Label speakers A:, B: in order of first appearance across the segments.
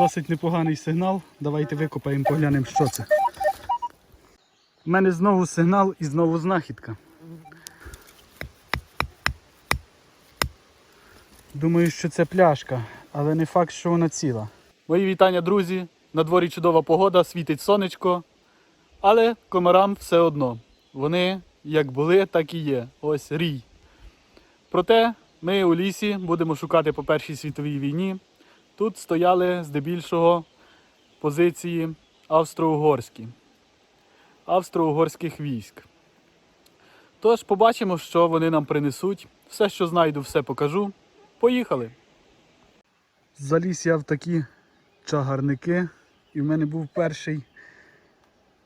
A: Досить непоганий сигнал. Давайте викопаємо, поглянемо, що це. У мене знову сигнал і знову знахідка. Думаю, що це пляшка, але не факт, що вона ціла. Мої вітання, друзі. На дворі чудова погода, світить сонечко. Але комарам все одно. Вони як були, так і є. Ось рій. Проте ми у лісі будемо шукати по Першій світовій війні. Тут стояли здебільшого позиції австро-угорські, австро-угорських військ. Тож побачимо, що вони нам принесуть. Все, що знайду, все покажу. Поїхали! Заліз я в такі чагарники, і в мене був перший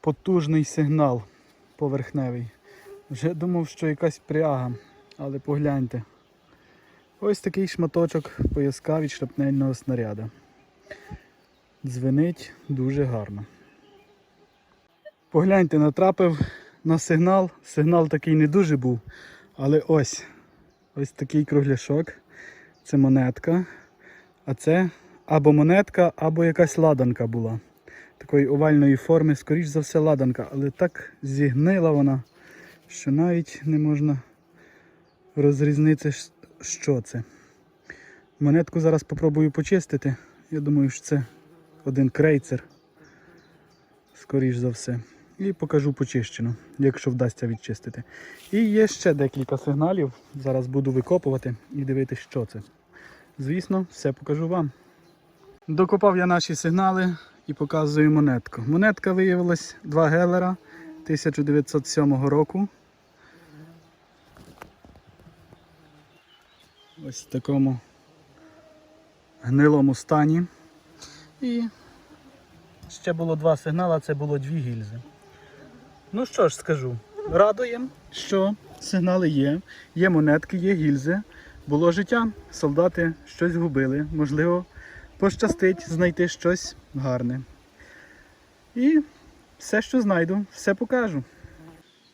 A: потужний сигнал поверхневий. Вже думав, що якась пряга, але погляньте. Ось такий шматочок пояска від шрапнельного снаряда. Дзвенить дуже гарно. Погляньте, натрапив на сигнал. Сигнал такий не дуже був. Але ось ось такий кругляшок. Це монетка. А це або монетка, або якась ладанка була. Такої овальної форми, скоріш за все, ладанка, але так зігнила вона, що навіть не можна розрізнити, що це. Монетку зараз спробую почистити. Я думаю, що це один крейцер. Скоріш за все. І покажу почищену, якщо вдасться відчистити. І є ще декілька сигналів. Зараз буду викопувати і дивитися, що це. Звісно, все покажу вам. Докопав я наші сигнали і показую монетку. Монетка виявилась 2 гелера 1907 року. Ось в такому гнилому стані. І ще було два сигнали, це було дві гільзи. Ну що ж скажу, радуємо, що сигнали є, є монетки, є гільзи. Було життя, солдати щось губили, можливо, пощастить знайти щось гарне. І все, що знайду, все покажу.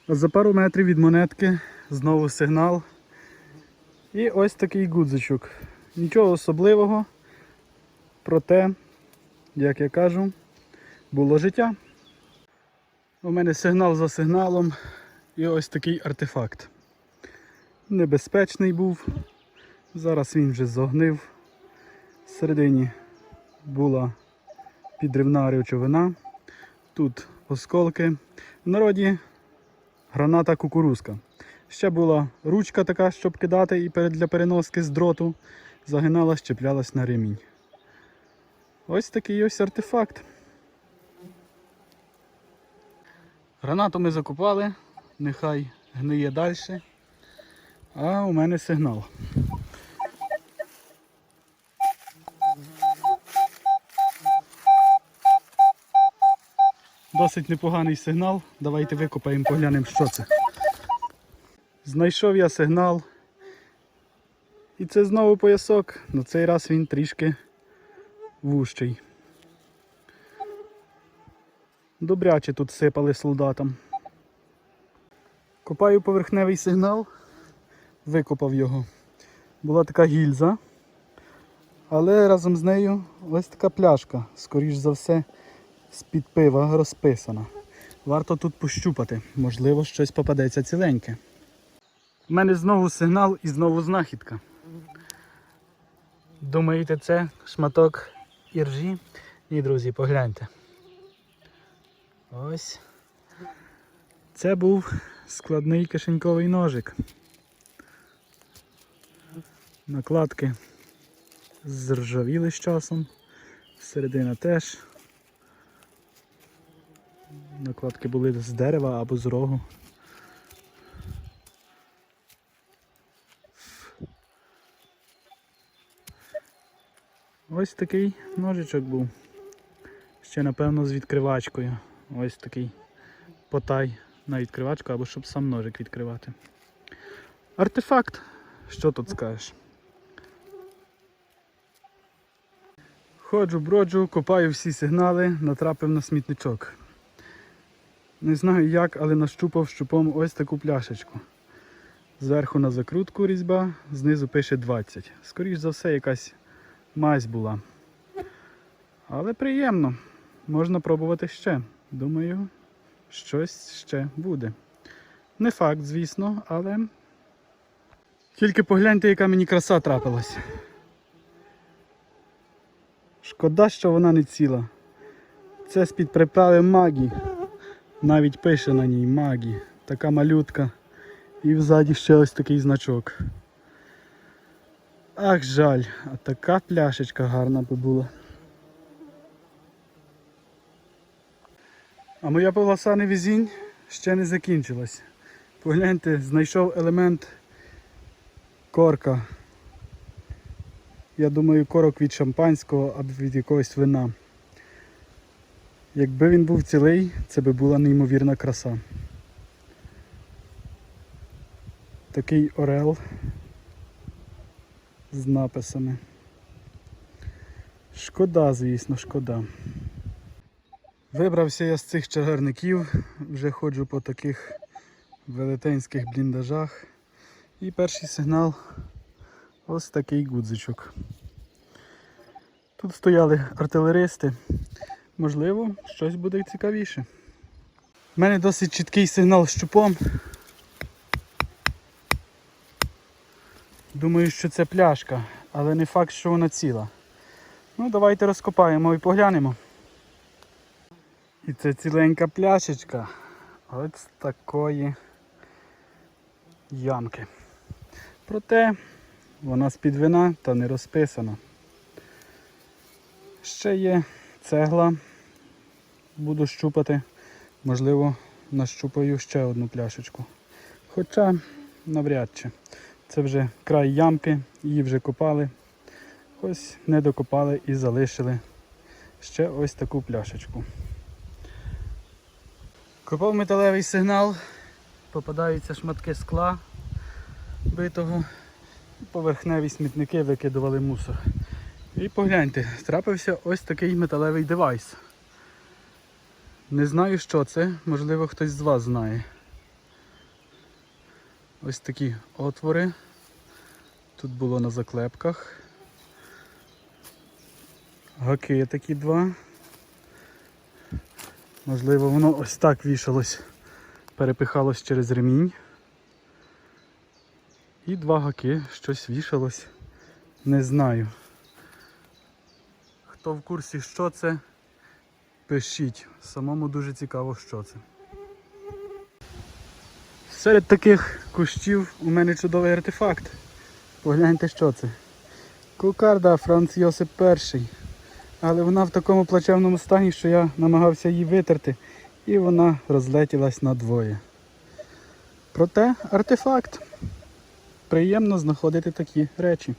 A: За пару метрів від монетки знову сигнал. І ось такий гудзичок. Нічого особливого, проте, як я кажу, було життя. У мене сигнал за сигналом і ось такий артефакт. Небезпечний був. Зараз він вже зогнив. Всередині була підривна речовина. Тут осколки. В народі граната кукурузка. Ще була ручка така, щоб кидати і для переноски з дроту. Загиналась, чіплялась на ремінь. Ось такий ось артефакт. Гранату ми закупали, нехай гниє далі. А у мене сигнал. Досить непоганий сигнал. Давайте викопаємо, поглянемо, що це. Знайшов я сигнал. І це знову поясок. На цей раз він трішки вущий. Добряче тут сипали солдатам. Копаю поверхневий сигнал, викопав його. Була така гільза, але разом з нею ось така пляшка, скоріш за все, з-під пива розписана. Варто тут пощупати, можливо, щось попадеться ціленьке. У мене знову сигнал і знову знахідка. Думаєте, це шматок іржі? Ні, друзі, погляньте. Ось. Це був складний кишеньковий ножик. Накладки зржавіли з часом. Середина теж. Накладки були з дерева або з рогу. Ось такий ножичок був. Ще напевно з відкривачкою. Ось такий потай на відкривачку або щоб сам ножик відкривати. Артефакт. Що тут скажеш? Ходжу, броджу, копаю всі сигнали, натрапив на смітничок. Не знаю як, але нащупав щупом ось таку пляшечку. Зверху на закрутку різьба, знизу пише 20. Скоріш за все, якась мазь була. Але приємно. Можна пробувати ще. Думаю, щось ще буде. Не факт, звісно, але тільки погляньте, яка мені краса трапилась. Шкода, що вона не ціла. Це з-під приправи магі. Навіть пише на ній магі. Така малютка. І взаді ще ось такий значок. Ах, жаль, а така пляшечка гарна би була. А моя полоса невезінь ще не закінчилась. Погляньте, знайшов елемент корка. Я думаю, корок від шампанського або від якогось вина. Якби він був цілий, це би була неймовірна краса. Такий орел з написами. Шкода, звісно, шкода. Вибрався я з цих чагарників, вже ходжу по таких велетенських бліндажах. І перший сигнал ось такий гудзичок. Тут стояли артилеристи. Можливо, щось буде цікавіше. У мене досить чіткий сигнал з щупом. Думаю, що це пляшка, але не факт, що вона ціла. Ну, давайте розкопаємо і поглянемо. І це ціленька пляшечка. З такої ямки. Проте вона з-під вина та не розписана. Ще є цегла. Буду щупати. Можливо, нащупаю ще одну пляшечку. Хоча навряд чи. Це вже край ямки, її вже копали. Ось не докопали і залишили ще ось таку пляшечку. Копав металевий сигнал, попадаються шматки скла битого, поверхневі смітники викидували мусор. І погляньте, трапився ось такий металевий девайс. Не знаю, що це, можливо, хтось з вас знає. Ось такі отвори. Тут було на заклепках. Гаки такі два. Можливо, воно ось так вішалось, перепихалось через ремінь. І два гаки, щось вішалось. Не знаю. Хто в курсі, що це, пишіть. Самому дуже цікаво, що це. Серед таких кущів у мене чудовий артефакт. Погляньте, що це. Кукарда Франц Йосип І. Але вона в такому плачевному стані, що я намагався її витерти, і вона розлетілась надвоє. Проте артефакт. Приємно знаходити такі речі.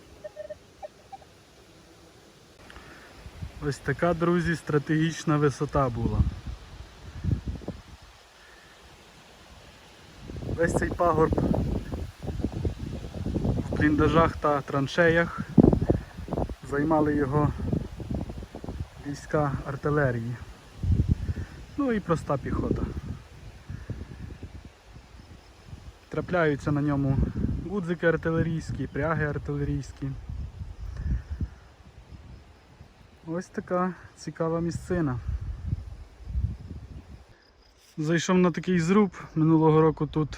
A: Ось така, друзі, стратегічна висота була. Весь цей пагорб в бліндажах та траншеях займали його війська артилерії. Ну і проста піхота. Трапляються на ньому гудзики артилерійські, пряги артилерійські. Ось така цікава місцина. Зайшов на такий зруб, минулого року тут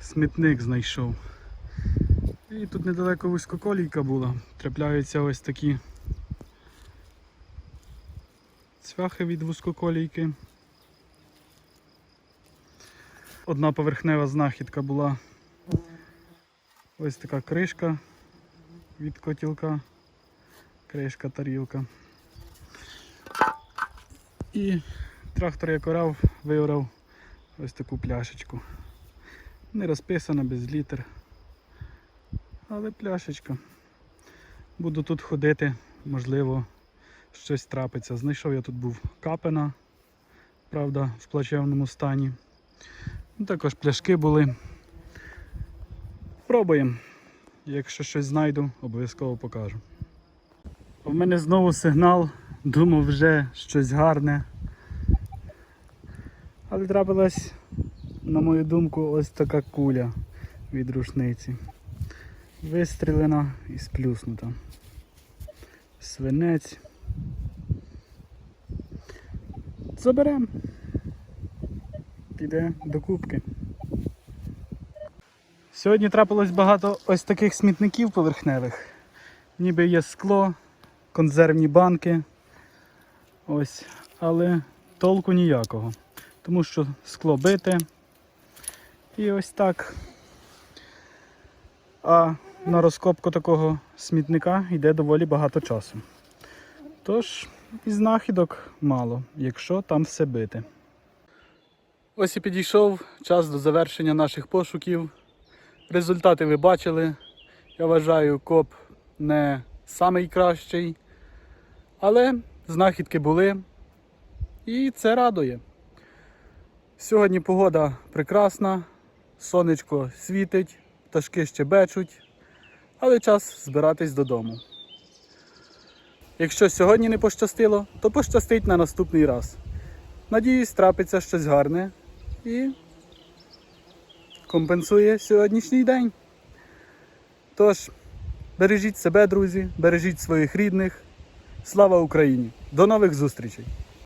A: смітник знайшов. І тут недалеко вузькоколійка була. Трапляються ось такі цвяхи від вузькоколійки. Одна поверхнева знахідка була ось така кришка від котілка, кришка тарілка. І трактор як орав, виорав ось таку пляшечку. Не розписана без літер. Але пляшечка. Буду тут ходити, можливо, щось трапиться. Знайшов я тут був капена, правда, в плачевному стані. Ну, Також пляшки були. Пробуємо. Якщо щось знайду, обов'язково покажу. У мене знову сигнал, думав вже щось гарне. Але трапилась, на мою думку, ось така куля від рушниці. Вистрілена і сплюснута. Свинець. заберемо. Піде до кубки. Сьогодні трапилось багато ось таких смітників поверхневих. Ніби є скло, консервні банки. Ось, але толку ніякого. Тому що скло бите. І ось так. А на розкопку такого смітника йде доволі багато часу. Тож, і знахідок мало, якщо там все бити. Ось і підійшов час до завершення наших пошуків. Результати ви бачили. Я вважаю, коп не самий кращий. Але знахідки були. І це радує. Сьогодні погода прекрасна, сонечко світить, пташки щебечуть, але час збиратись додому. Якщо сьогодні не пощастило, то пощастить на наступний раз. Надіюсь, трапиться щось гарне і компенсує сьогоднішній день. Тож, бережіть себе, друзі, бережіть своїх рідних. Слава Україні! До нових зустрічей!